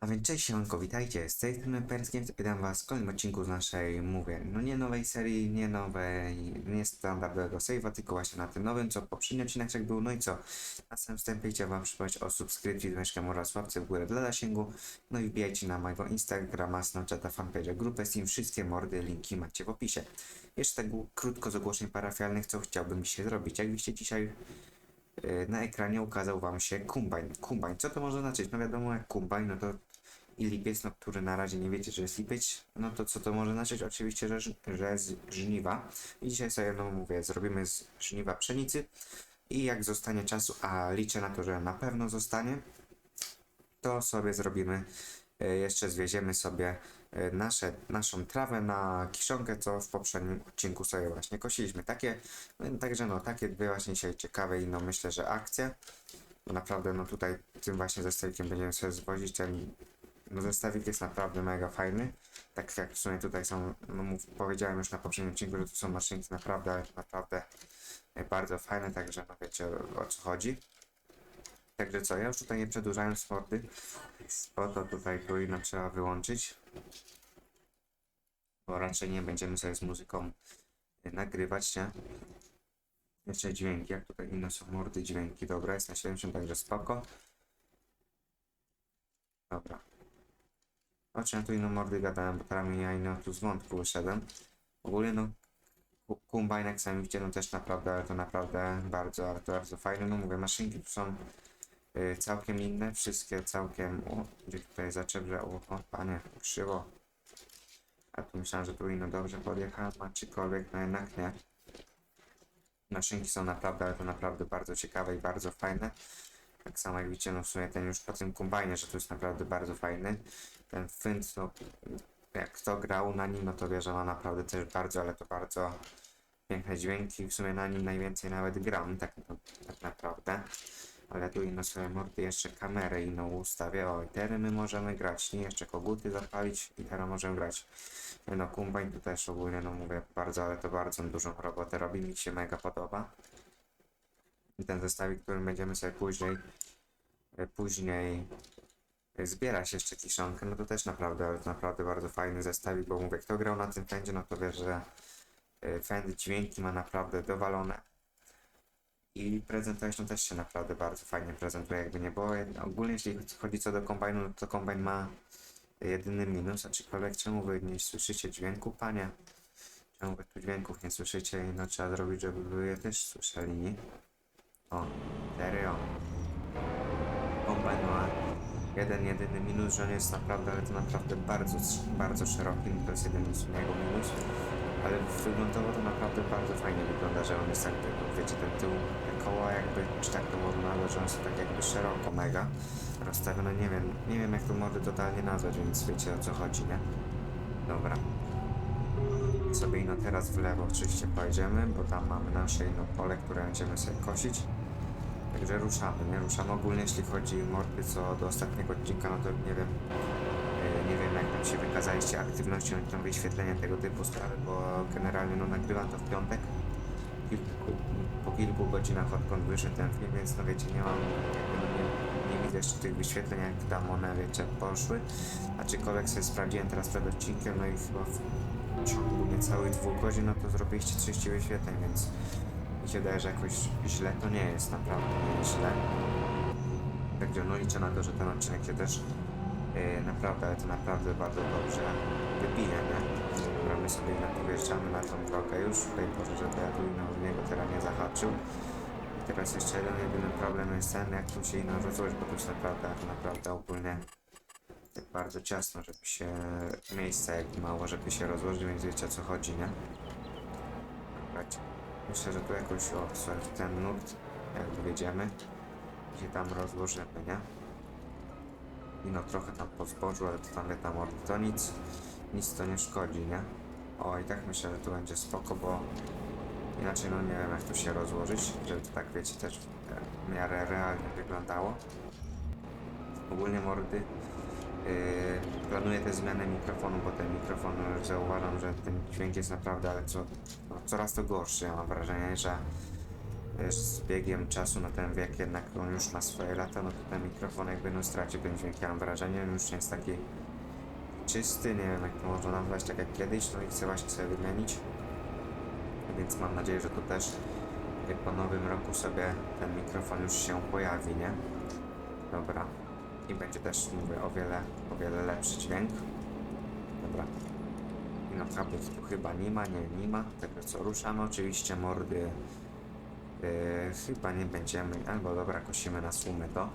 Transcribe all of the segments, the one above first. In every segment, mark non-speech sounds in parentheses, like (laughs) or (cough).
A więc cześć siemanko, witajcie, z tej strony Perskiem, witam was w kolejnym odcinku z naszej, mówię, no nie nowej serii, nie nowej, nie standardowego save'a, tylko właśnie na tym nowym, co poprzedni odcinek był, no i co, na samym wstępie chciałem wam przypomnieć o subskrypcji, zamieszkam oraz łapce w górę dla zasięgu, no i wbijajcie na mojego Instagrama, Snapchata, fanpage'a, grupę Steam, wszystkie mordy, linki macie w opisie. Jeszcze tak krótko z ogłoszeń parafialnych, co chciałbym dzisiaj zrobić, jak widzicie dzisiaj y, na ekranie ukazał wam się Combine. Combine, co to może znaczyć? No wiadomo jak Combine, no to i lipiec, no który na razie nie wiecie, że jest lipiec, no to co to może znaczyć? Oczywiście, że, że z żniwa. I dzisiaj sobie, no mówię, zrobimy z żniwa pszenicy i jak zostanie czasu, a liczę na to, że na pewno zostanie, to sobie zrobimy, e, jeszcze zwieziemy sobie e, nasze, naszą trawę na kiszonkę, co w poprzednim odcinku sobie właśnie kosiliśmy. Takie, no, także no, takie dwie właśnie dzisiaj ciekawe i no myślę, że akcje. Naprawdę no tutaj tym właśnie zestawikiem będziemy sobie zwozić ten zestawik jest naprawdę mega fajny. Tak jak w sumie tutaj są, no mów, powiedziałem już na poprzednim odcinku, że tu są maszynki naprawdę, naprawdę e, bardzo fajne, także no wiecie o, co chodzi. Także co, ja już tutaj nie przedłużając mordy, bo to tutaj powinno trzeba wyłączyć. Bo raczej nie będziemy sobie z muzyką e, nagrywać, nie? Jeszcze dźwięki, jak tutaj inne są mordy, dźwięki, dobra, jest na 70, także spoko. Dobra. Ja tu inną mordy gadałem, bo mi ja ino tu z wątku wyszedłem. Ogólnie no, Combine jak sami widzicie, no też naprawdę, ale to naprawdę bardzo, ale to bardzo fajne. No mówię, maszynki tu są y, całkiem inne, wszystkie całkiem, o, gdzie tutaj zaczepię, o, o, panie, krzywo. A tu myślałem, że tu inno dobrze podjechałem, a czykolwiek, no jednak nie. Maszynki są naprawdę, ale to naprawdę bardzo ciekawe i bardzo fajne. Tak samo jak widzicie, no w sumie ten już po tym kombajnie, że to jest naprawdę bardzo fajny. Ten Fynd, no jak kto grał na nim, no to wie, że ma naprawdę też bardzo, ale to bardzo piękne dźwięki. W sumie na nim najwięcej nawet gram, tak, no, tak naprawdę. Ale tu inne sobie mordy, jeszcze kamerę inną ustawię. O, i teraz my możemy grać, nie? Jeszcze koguty zapalić i teraz możemy grać. No, kombajn tu też ogólnie, no mówię, bardzo, ale to bardzo dużą robotę robi, mi się mega podoba. I ten zestawik, którym będziemy sobie później, e, później e, zbierać jeszcze kiszonkę, no to też naprawdę, naprawdę bardzo fajny zestawik, bo mówię, kto grał na tym fendzie, no to wie, że e, fend dźwięki ma naprawdę dowalone. I prezentacją też się naprawdę bardzo fajnie prezentuje, jakby nie było. Ogólnie jeśli chodzi co do kombajnu, no to kombajn ma jedyny minus, aczkolwiek czemu wy nie słyszycie dźwięku, panie? Czemu wy tu dźwięków nie słyszycie no trzeba zrobić, żeby wy je też słyszeli, nie? O, serio. Kombajn ma jeden, jedyny minus, że on jest naprawdę, ale to naprawdę bardzo, bardzo szeroki, to jest jeden z niego minus. Ale wyglądowo to naprawdę bardzo fajnie wygląda, że on jest tak, wiecie, ten tył, koła jakby, czy tak to można że on jest tak jakby szeroko mega rozstawione, nie wiem, nie wiem jak to mody totalnie nazwać, więc wiecie o co chodzi, nie? Dobra. Sobie ino teraz w lewo oczywiście pojedziemy, bo tam mamy nasze ino pole, które będziemy sobie kosić. Także ruszamy, nie? Ruszamy ogólnie, jeśli chodzi o mordy co do ostatniego odcinka, no to nie wiem, e, nie wiem jak tam się wykazaliście aktywnością i tam wyświetleniem tego typu sprawy, bo generalnie no nagrywam to w piątek, kilku, po kilku godzinach odkąd wyszedł ten film, więc no wiecie, nie mam, no nie, nie widzę jeszcze tych wyświetleń, jak tam one, wiecie, poszły, aczkolwiek sobie sprawdziłem teraz przed odcinkiem, no i chyba w ciągu niecałych dwóch godzin, no to zrobiliście 30 wyświetleń, więc mi się wydaje, że jakoś źle to nie jest, naprawdę źle. Także no liczę na to, że ten odcinek się też yy, naprawdę, to naprawdę bardzo dobrze wybije, nie? My sobie jednak wjeżdżamy na tą drogę już, tutaj Boże, żeby ja tu no, z niego teraz nie zahaczył. I teraz jeszcze jeden jedyny problem jest ten, jak tu się rozłożyć, bo tu jest naprawdę, naprawdę ogólnie tak bardzo ciasno, żeby się miejsca jak mało, żeby się rozłożyć, więc wiecie o co chodzi, nie? Myślę, że tu jakoś o, słuchajcie, ten nurt, jak wyjedziemy, się tam rozłożymy, nie? I no trochę tam po zbożu, ale to tam wiadomo, to nic, nic to nie szkodzi, nie? O, i tak myślę, że tu będzie spoko, bo inaczej no nie wiem jak tu się rozłożyć, żeby to tak wiecie też w miarę realnie wyglądało. Ogólnie mordy Yy, planuję te zmiany mikrofonu, bo ten mikrofon zauważam, że ten dźwięk jest naprawdę, ale co, coraz to gorszy. Ja mam wrażenie, że z biegiem czasu na ten wiek jednak on już ma swoje lata, no to ten mikrofon jakby no stracił ten dźwięk, ja mam wrażenie, on już nie jest taki czysty, nie wiem jak to można nazwać, tak jak kiedyś, no i chcę właśnie sobie wymienić. Więc mam nadzieję, że to też po nowym roku sobie ten mikrofon już się pojawi, nie? Dobra. I będzie też, mówię, o wiele, o wiele lepszy dźwięk. Dobra. Naprawdę tu chyba nie ma, nie, nie ma. Tego co ruszamy, oczywiście mordy yy, chyba nie będziemy, albo dobra, kosimy na słumy to.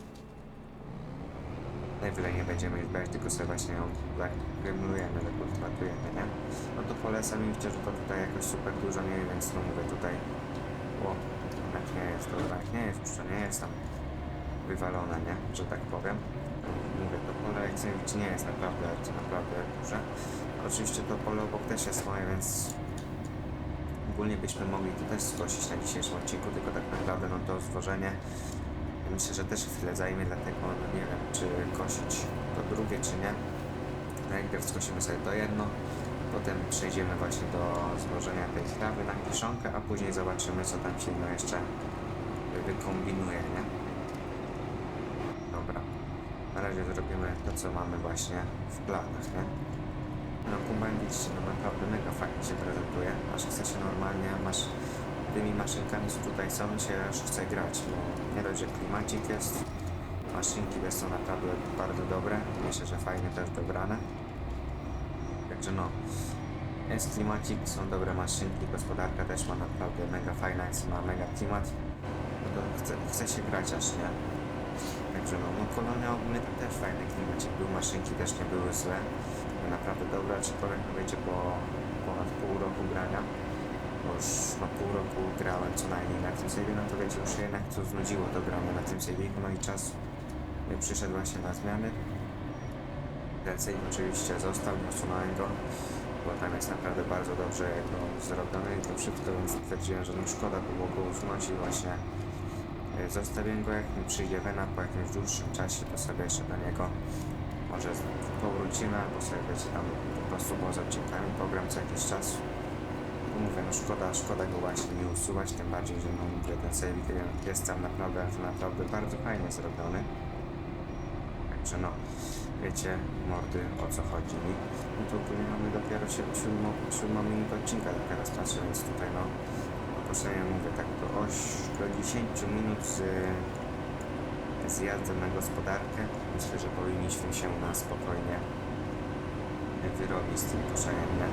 Najwyżej nie będziemy już brać, tylko sobie właśnie ją tak rymlujemy, tak odplatujemy, nie? No to polecam i widzicie, że to tutaj jakoś super dużo nie jest, więc no mówię tutaj, o, jednak nie jest, dobra, jak nie jest, to nie jest tam wywalone, nie? Że tak powiem. Mówię, to pole, mówić, nie jest naprawdę, naprawdę duże. Oczywiście to pole obok też jest moje, więc ogólnie byśmy mogli to też zgłosić na dzisiejszym odcinku, tylko tak naprawdę no to zwożenie myślę, że też chwilę zajmie, dlatego no nie wiem, czy kosić to drugie, czy nie. Najpierw skosimy sobie to jedno, potem przejdziemy właśnie do złożenia tej trawy na kiszonkę, a później zobaczymy, co tam się no jeszcze wykombinuje, nie? Dobra. Na razie zrobimy to, co mamy właśnie w planach, nie? No kombajn widzicie, no naprawdę mega fajnie się prezentuje, aż chce się normalnie, masz tymi maszynkami, co tutaj są, się aż chce grać, bo nie dość, że klimacik jest, maszynki też są naprawdę bardzo dobre, myślę, że fajnie też dobrane. Także no, jest klimacik, są dobre maszynki, gospodarka też ma naprawdę mega fajna, jest, ma mega klimat, no to chce, chce się grać aż nie. Także no, no kolonia ogólnie to też fajny klimacik był, maszynki też nie były złe, były naprawdę dobre, aczkolwiek no wiecie, po ponad pół roku grania, bo już no pół roku grałem co najmniej na tym save, no to wiecie, już się jednak to znudziło to gramy na tym save, no i czas y, przyszedł właśnie na zmiany. Save oczywiście został, nie usunąłem go, bo tam jest naprawdę bardzo dobrze no, zrobione. I to więc stwierdziłem, że no szkoda by było go usunąć i właśnie y, zostawiłem go, jak mi przyjdzie wena po jakimś dłuższym czasie, to sobie jeszcze do niego może powrócimy, albo sobie wiecie tam po prostu bo z odcinkami pogram co jakiś czas. Bo mówię, no szkoda, szkoda go właśnie nie usuwać, tym bardziej, że no mówię, ten save jest tam naprawdę, naprawdę bardzo fajnie zrobiony. Także no, wiecie, mordy, o co chodzi mi. No to tu mamy dopiero si- siódmą, siódmą minutę odcinka, jak teraz patrzę, więc tutaj no, pośrednio mówię, tak do, oś, do 10 minut z, z jazdem na gospodarkę. Myślę, że powinniśmy się na spokojnie wyrobić z tym koszeniem, nie?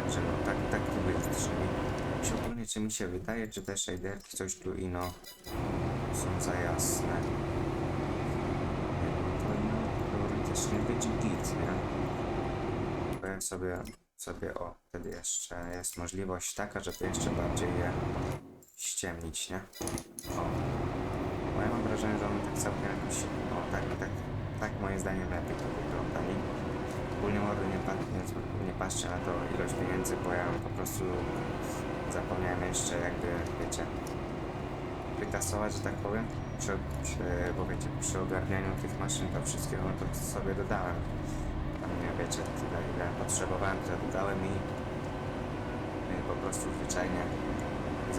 Także no, tak, tak to jest, czy ogólnie, czy mi się wydaje, czy te shaderki coś tu ino są za jasne. Nie, no to no, teoretycznie być git, nie? Ja sobie, sobie, o, wtedy jeszcze jest możliwość taka, żeby jeszcze bardziej je ściemnić, nie? O. Bo ja mam wrażenie, że on tak całkiem jakoś, o, tak, tak, tak moim zdaniem lepiej to wygląda, nie? Ogólnie mordy nie, nie, nie patrzcie na to ilość pieniędzy, bo ja po prostu zapomniałem jeszcze jakby, wiecie, wykasować, że tak powiem, przy, przy, bo wiecie, przy ogarnianiu tych maszyn to wszystkiego, no to sobie dodałem. Tam nie wiecie, potrzebowałem, tyle dodałem i, i po prostu zwyczajnie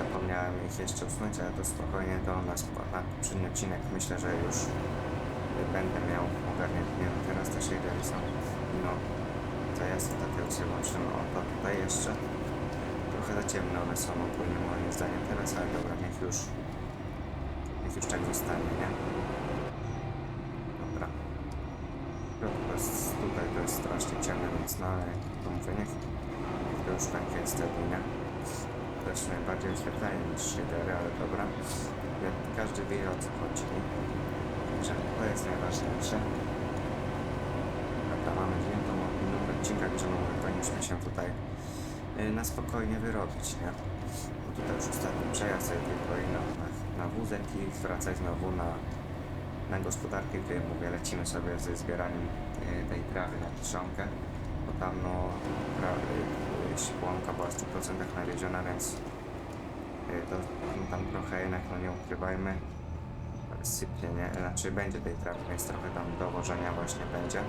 zapomniałem ich jeszcze usunąć, ale to spokojnie to na, spo- na poprzedni odcinek myślę, że już będę miał ogarnięty. Nie no, teraz te shadery są, no, to jest takie się łączymy, o to tutaj jeszcze. Trochę za ciemne one są ogólnie moim zdaniem teraz, ale dobra, niech już, niech już tak zostanie, nie? Dobra. No, to jest, tutaj to jest strasznie ciemne, więc no, ale to mówię, to już tak jest nie? Też najbardziej oświetlają niż shadery, ale dobra. Jak każdy wie o co chodzi? Także to jest najważniejsze. Dobra, mamy dziewiątą minutę odcinka, no, powinniśmy się tutaj y, na spokojnie wyrobić, nie? Bo tutaj już ostatni przejazd sobie tylko i na, na, na wózek i wracać znowu na, na gospodarkę, gdzie mówię, lecimy sobie ze zbieraniem tej trawy na kiszonkę, bo tam no y, płonka była w 100% nawieziona, więc y, to no, tam trochę jednak, no nie ukrywajmy, sypnie, nie? Znaczy będzie tej trawy, więc trochę tam dowożenia właśnie będzie.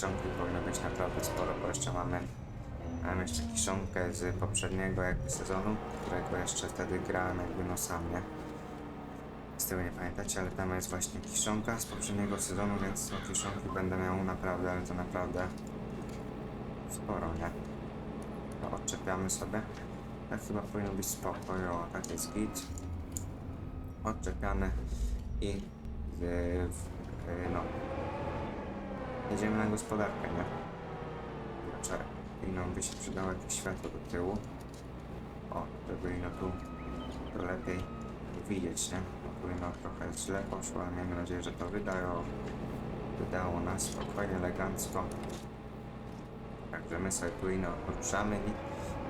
Ciągli powinno być naprawdę sporo, bo jeszcze mamy Mam jeszcze kiszonkę z poprzedniego jakby sezonu, którego jeszcze wtedy grałem jakby no sam, nie? Z tego nie pamiętacie, ale tam jest właśnie kiszonka z poprzedniego sezonu, więc no kiszonki będę miał naprawdę, ale to naprawdę sporo, nie? To odczepiamy sobie. Tak chyba powinno być spokoj, o, tak jest git. Odczepiany i yy, no jedziemy na gospodarkę, nie? Kurczę, i no by się przydało jakieś światło do tyłu. O, żeby no tu to lepiej widzieć, nie? Bo powinno trochę źle poszło, ale miejmy nadzieję, że to wydało, wydało nas spokojnie, elegancko. Także my sobie płyno poruszamy i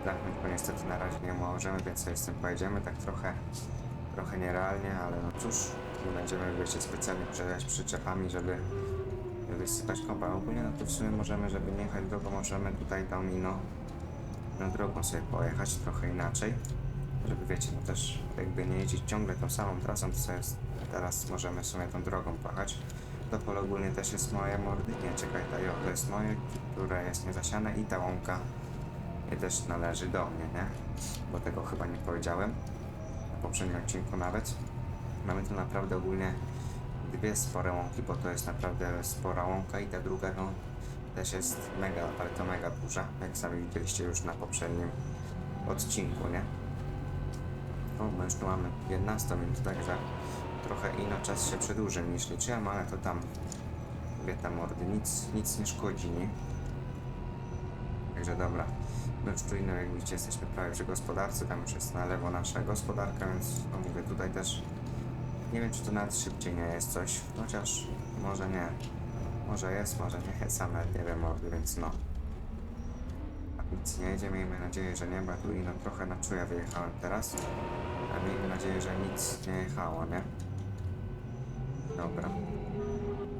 zamknąć go niestety na razie nie możemy, więc sobie z tym pojedziemy tak trochę, trochę nierealnie, ale no cóż, nie będziemy wiecie, specjalnie przejeżdżać przyczepami, żeby wysypać kompa. Ogólnie no to w sumie możemy, żeby nie jechać drogą, możemy tutaj no, no drogą sobie pojechać trochę inaczej. Żeby wiecie, no też jakby nie jeździć ciągle tą samą trasą, sobie jest, teraz możemy w sumie tą drogą pojechać. To pole ogólnie też jest moje mordy. Nie, czekaj, ta jo, to jest moje, które jest niezasiane i ta łąka też należy do mnie, nie? Bo tego chyba nie powiedziałem w poprzednim odcinku nawet. Mamy tu naprawdę ogólnie dwie spore łąki, bo to jest naprawdę spora łąka i ta druga no też jest mega, ale to mega duża, jak sami widzieliście już na poprzednim odcinku, nie? Bo już tu mamy 11 minut, także trochę ino czas się przedłuży niż liczyłem, ale to tam wie tam mordy, nic, nic nie szkodzi, nie? Także dobra. My już tu ino, jak widzicie, jesteśmy prawie przy gospodarce, tam już jest na lewo nasza gospodarka, więc no mówię, tutaj też nie wiem, czy to nawet szybciej nie jest coś, chociaż może nie. Może jest, może nie (laughs) sam nawet nie wiem, mordy, więc no. Nic nie jedzie, miejmy nadzieję, że nie, bo tu ino trochę na czuja wyjechałem teraz. Miejmy nadzieję, że nic nie jechało, nie? Dobra.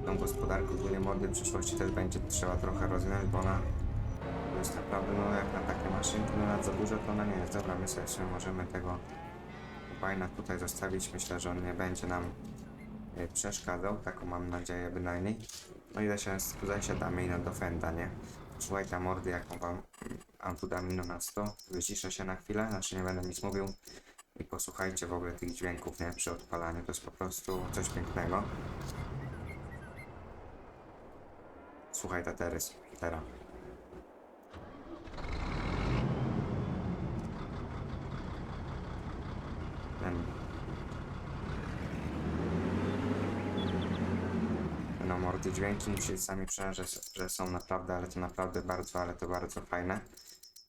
Tą gospodarkę ogólnie mordy w przyszłości też będzie trzeba trochę rozwinąć, bo ona jest naprawdę, no jak na takie maszynki, no nawet za dużo to ona nie jest. Dobra, my sobie jeszcze możemy tego fajna tutaj zostawić. Myślę, że on nie będzie nam e, przeszkadzał, taką mam nadzieję bynajmniej. No i zasiad- zasiadamy ino do fenda, nie? Słuchaj ta mordy, jaką wam dam ino na 100. Wyciszę się na chwilę, znaczy nie będę nic mówił. I posłuchajcie w ogóle tych dźwięków, nie? Przy odpalaniu, to jest po prostu coś pięknego. Słuchaj ta terys, teraz. Ten No mordy dźwięki musieli sami przyznać, że, że są naprawdę, ale to naprawdę bardzo, ale to bardzo fajne.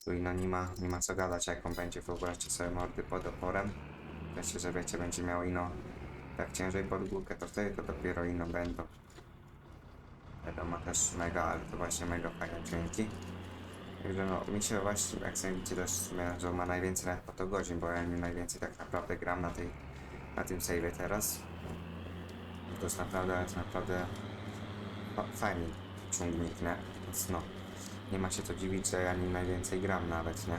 Tu ino nie ma, nie ma co gadać, jaką będzie, wyobraźcie sobie mordy pod oporem. Myślę, że wiecie, będzie miał ino tak ciężej pod górkę, to wtedy to dopiero ino będą. Wiadomo, też mega, ale to właśnie mega fajne dźwięki. Także no, mi się właśnie, jak sobie widzicie, też że ma najwięcej nawet po to godzin, bo ja najwięcej tak naprawdę gram na tej, na tym save'ie teraz. To jest naprawdę, to naprawdę fa- fajny ciągnik, nie? Więc no, nie ma się co dziwić, że ja nim najwięcej gram nawet, nie?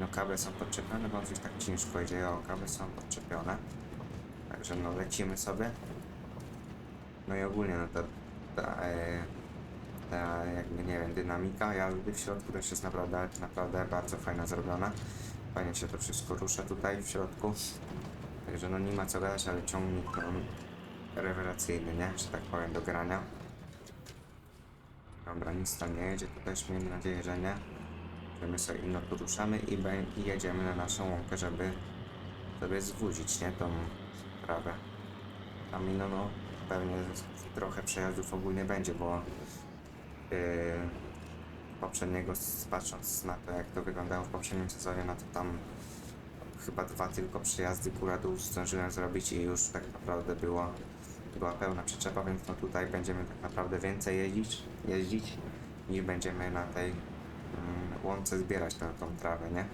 No kable są podczepione, bo coś tak ciężko idzie, o kable są podczepione. Także no lecimy sobie. No i ogólnie no to ta, e, ta jakby nie wiem, dynamika jazdy w środku też jest naprawdę, naprawdę bardzo fajna zrobiona. Fajnie się to wszystko rusza tutaj w środku. Także no nie ma co gadać, ale ciągnik no, rewelacyjny, nie? Że tak powiem, do grania. Dobra, nic tam nie jedzie, to też miejmy nadzieję, że nie. Że my sobie tu ruszamy i, i jedziemy na naszą łąkę, żeby sobie zwózić, nie? Tą trawę. Tam ino, no, pewnie trochę przejazdów ogólnie będzie, bo yy, poprzedniego, patrząc na to, jak to wyglądało w poprzednim sezonie, no to tam chyba dwa tylko przejazdy góra dół zdążyłem zrobić i już tak naprawdę było, była pełna przyczepa, więc no tutaj będziemy tak naprawdę więcej jeździć, jeździć niż będziemy na tej mm, łące zbierać tę tą trawę, nie?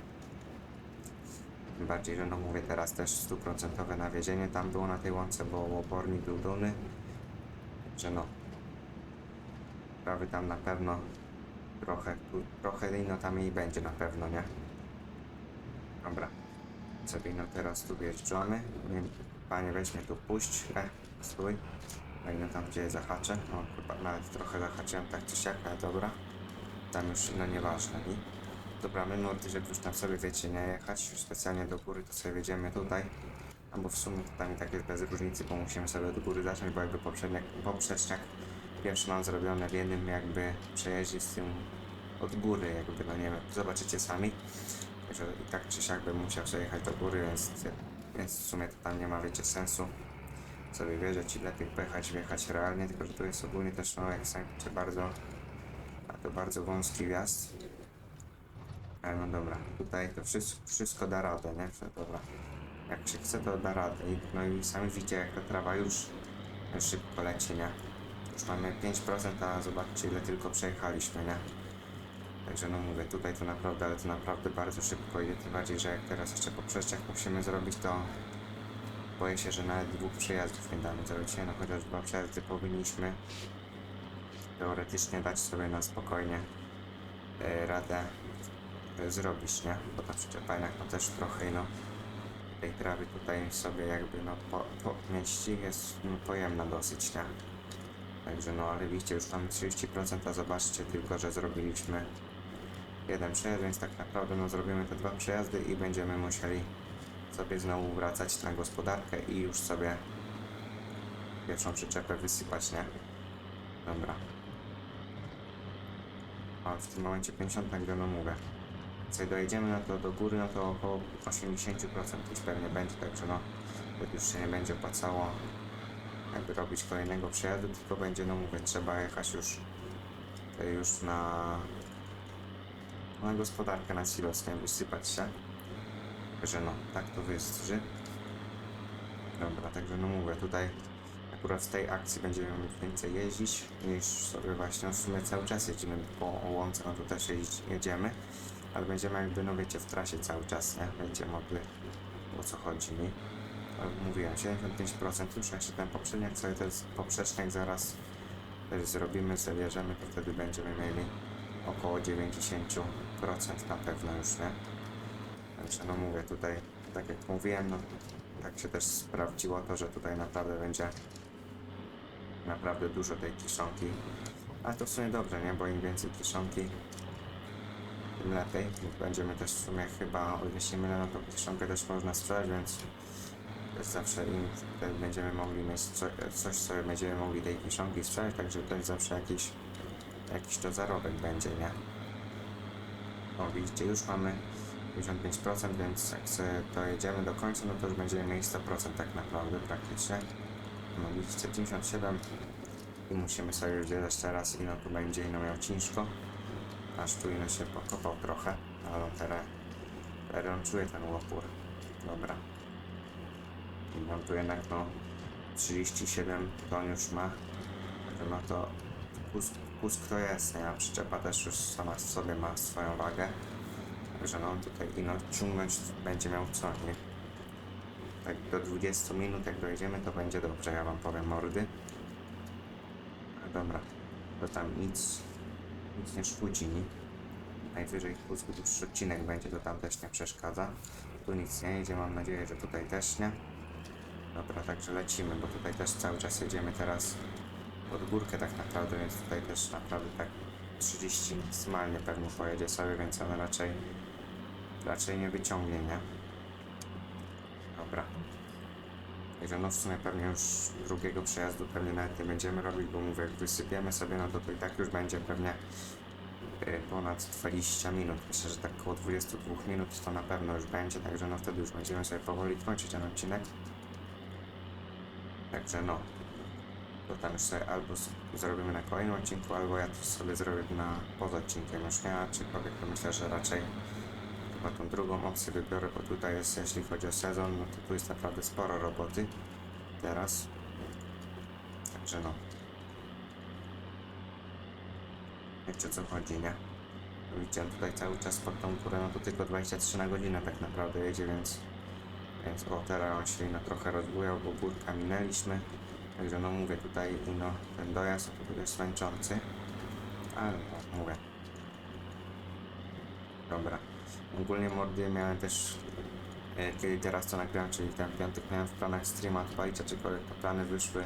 Tym bardziej, że no mówię teraz też stuprocentowe nawiezienie tam było na tej łące, bo obornik był dumny, że no trawy tam na pewno trochę, tu, trochę inno tam jej będzie na pewno, nie? Dobra sobie no teraz tu wjeżdżamy. Nie, panie weź mnie tu puść. E, No i no tam gdzie zahaczę. O chyba nawet trochę zahaczyłem tak czy siak, ale dobra. tam już no nieważne. I dobra, my mordy, żeby już tam sobie wiecie nie jechać specjalnie do góry, to sobie wjedziemy tutaj. Albo w sumie to tam i tak jest bez różnicy, bo musimy sobie do góry zacząć, bo jakby poprzedniak, poprzeczniak pierwszy mam zrobione w jednym jakby przejeździe z tym od góry, jakby no nie wiem, zobaczycie sami. Że i tak czy siak bym musiał sobie jechać do góry, więc, więc w sumie to tam nie ma wiecie sensu sobie wjeżdżać i lepiej pojechać, wjechać realnie, tylko że tu jest ogólnie też no jak sami bardzo a to bardzo wąski wjazd. Ale no dobra, tutaj to wszystko, wszystko da radę, nie? Dobra. Jak się chce, to da radę. I, no i sami widzicie, jak ta trawa już szybko leci, nie? Już mamy 5%, a zobaczcie, ile tylko przejechaliśmy, nie? Także no mówię, tutaj to naprawdę, ale to naprawdę bardzo szybko idzie, tym bardziej, że jak teraz jeszcze po przejściach musimy zrobić, to boję się, że nawet dwóch przejazdów nie damy nie? No chociaż dwa przejazdy powinniśmy teoretycznie dać sobie na spokojnie e, radę e, zrobić, nie? Bo ta przyczepa jednak no też trochę, no tej trawy tutaj sobie jakby no po, po mieści jest no, pojemna dosyć, nie? Także no ale widzicie, już mamy 30%, a zobaczcie tylko, że zrobiliśmy jeden przejazd, więc tak naprawdę no zrobimy te dwa przejazdy i będziemy musieli sobie znowu wracać na gospodarkę i już sobie pierwszą przyczepę wysypać, nie? Dobra. A w tym momencie 50 na gdzie no mówię. Jak dojedziemy no to do góry, no to około 80% już pewnie będzie, także no to już się nie będzie opłacało jakby robić kolejnego przejazdu, tylko będzie, no mówię, trzeba jechać już e, już na na gospodarkę, na silos, nie wysypać się. Także no, tak to wystrzy. Dobra, także no mówię, tutaj akurat w tej akcji będziemy więcej jeździć niż sobie właśnie w sumie cały czas jedziemy po łące, no to też jedziemy, ale będziemy jakby, no wiecie, w trasie cały czas, nie? Będziemy mogli, o co chodzi mi. Mówiłem, 75% już, jeszcze ten poprzedniak, sobie to jest poprzeczniak zaraz też zrobimy, sobie bierzemy, to wtedy będziemy mieli około 90% na pewno już, nie? Także no mówię, tutaj, tak jak mówiłem, no tak się też sprawdziło to, że tutaj naprawdę będzie naprawdę dużo tej kiszonki. Ale to w sumie dobrze, nie? Bo im więcej kiszonki, tym lepiej. Będziemy też w sumie chyba, o mylę, no to kiszonkę też można sprzedać, więc też zawsze im wtedy będziemy mogli mieć co, coś, co będziemy mogli tej kiszonki sprzedać, także też zawsze jakiś, jakiś to zarobek będzie, nie? O, widzicie, już mamy 55%, więc jak sobie dojedziemy do końca, no to już będziemy mieli 100% tak naprawdę praktycznie. No widzicie, 57 i musimy sobie już teraz i tu będzie ino miał ciężko. Aż tu ino się pokopał trochę, ale teraz, teraz on czuje ten łopór. Dobra. I on tu jednak no 37 ton już ma. No to kusk, kusk to jest, nie? A przyczepa też już sama w sobie ma swoją wagę. Także no tutaj ino ciągnąć będzie miał co, nie? Tak do 20 minut jak dojedziemy to będzie dobrze, ja wam powiem mordy. A dobra, to tam nic, nic nie szkudzi mi. Najwyżej kusk dłuższy odcinek będzie, to tam też nie przeszkadza. Tu nic nie jedzie, mam nadzieję, że tutaj też nie. Dobra, także lecimy, bo tutaj też cały czas jedziemy teraz pod górkę tak naprawdę, więc tutaj też naprawdę tak 30 maksymalnie pewnie pojedzie sobie, więc on raczej raczej nie wyciągnie, nie? Dobra. Także no w sumie pewnie już drugiego przejazdu pewnie nawet nie będziemy robić, bo mówię, jak wysypiemy sobie, no to, to i tak już będzie pewnie y, ponad 20 minut. Myślę, że tak około 22 minut to na pewno już będzie, także no wtedy już będziemy sobie powoli kończyć ten odcinek. Także no, to tam już sobie albo zrobimy na kolejnym odcinku, albo ja to sobie zrobię na poza odcinkiem już nie, aczkolwiek to myślę, że raczej chyba tą drugą opcję wybiorę, bo tutaj jest, jeśli chodzi o sezon, no to tu jest naprawdę sporo roboty teraz. Także no. Wiecie co chodzi, nie? Widzicie, tutaj cały czas pod tą górę, no to tylko 23 na godzinę tak naprawdę jedzie, więc więc o teraz on się no trochę rozbujał, bo górka minęliśmy. Także no mówię tutaj no ten dojazd to jest męczący. Ale no, mówię. Dobra. Ogólnie mordy miałem też e, kiedy teraz co nagrałem, czyli ten piątek miałem w planach streama odpalić, aczkolwiek te plany wyszły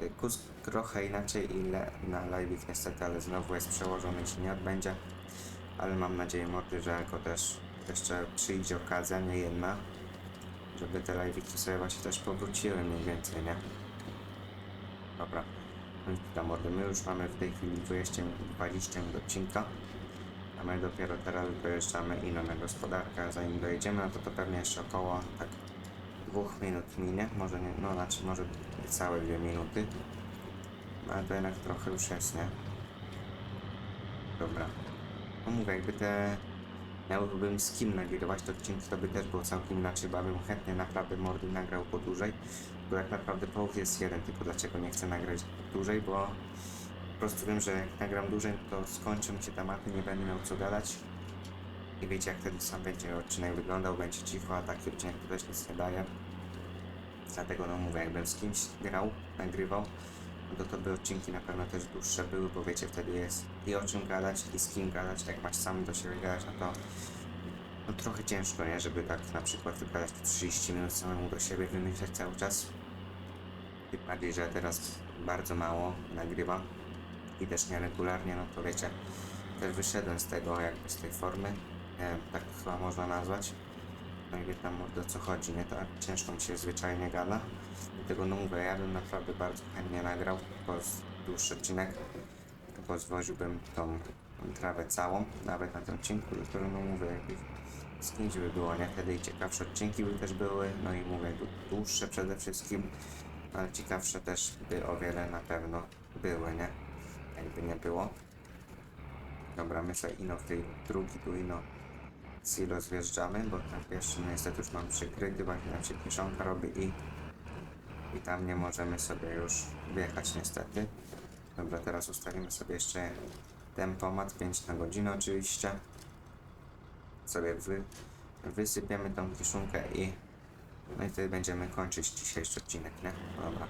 Y, Kusk trochę inaczej ile na live niestety, ale znowu jest przełożony i się nie odbędzie. Ale mam nadzieję mordy, że jako też jeszcze przyjdzie okazja, nie jedna, żeby te live'iki sobie właśnie też powróciły mniej więcej, nie? Dobra. No i tam mordy, my już mamy w tej chwili 20, 20 minut odcinka. My dopiero teraz dojeżdżamy i na gospodarkę. Zanim dojedziemy, no to to pewnie jeszcze około tak dwóch minut minie. Może nie, no znaczy może całe dwie minuty. No, Ale to jednak trochę już jest, nie? Dobra. No mówię, jakby te miałbym z kim nagrywać te odcinki, to by też było całkiem inaczej, bo bym chętnie naprawdę mordy nagrał po dłużej. Bo jak naprawdę połów jest jeden, tylko dlaczego nie chcę nagrać dłużej, bo po prostu wiem, że jak nagram dłużej, to skończą mi się tematy, nie będę miał co gadać. I wiecie, jak wtedy sam będzie odcinek wyglądał, będzie cicho, a taki odcinek to też nic nie daje. Dlatego no mówię, jakbym z kimś grał, nagrywał, no to to by odcinki na pewno też dłuższe były, bo wiecie, wtedy jest i o czym gadać, i z kim gadać, jak masz sam do siebie gadać, no to no trochę ciężko, nie, żeby tak na przykład wygadać 30 minut samemu do siebie, wymyślać cały czas. Tym bardziej, że teraz bardzo mało nagrywam i też nieregularnie, no to wiecie, też wyszedłem z tego jakby z tej formy, nie wiem, tak chyba można nazwać. No i wie tam o co chodzi, nie? To ciężko mi się zwyczajnie gada. Dlatego no mówię, ja bym naprawdę bardzo chętnie nagrał po dłuższy odcinek. Bo zwoziłbym tą, tą trawę całą, nawet na tym odcinku, który no mówię, z kimś by było, nie? Wtedy i ciekawsze odcinki by też były, no i mówię, dłuższe przede wszystkim, ale ciekawsze też by o wiele na pewno były, nie? Jakby nie było. Dobra, my sobie ino w tej drugi tu ino silo zjeżdżamy, bo ten pierwszy no niestety już mam przykryty, właśnie nam się kieszonka robi i i tam nie możemy sobie już wjechać niestety. Dobra, teraz ustawimy sobie jeszcze tempomat 5 na godzinę oczywiście. Sobie wy, wysypiemy tą kiszonkę i no i wtedy będziemy kończyć dzisiejszy odcinek, nie? Dobra.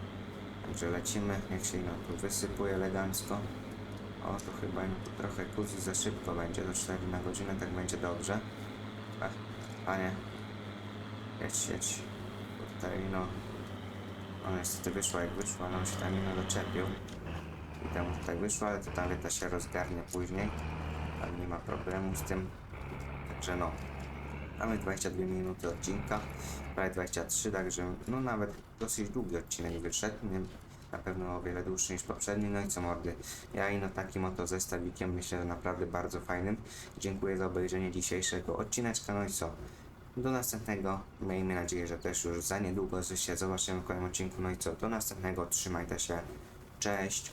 Także lecimy, niech się no tu wysypuje elegancko. O, to chyba no, tu trochę kuzi za szybko będzie, do 4 na godzinę, tak będzie dobrze. Ach, panie, jedź, jedź. Tutaj no, on niestety wyszła jak wyszła, on się tam nie doczepił. I temu tutaj wyszło, ale to ta wieta się rozgarnie później. Ale nie ma problemu z tym. Także no. Mamy 22 minuty odcinka, prawie 23, także no nawet dosyć długi odcinek wyszedł. Nie, na pewno o wiele dłuższy niż poprzedni. No i co mordy. Ja i no takim oto zestawikiem myślę, że naprawdę bardzo fajnym. Dziękuję za obejrzenie dzisiejszego odcineczka. No i co? Do następnego. Miejmy nadzieję, że też już za niedługo się zobaczymy w kolejnym odcinku. No i co? Do następnego. Trzymajcie się. Cześć.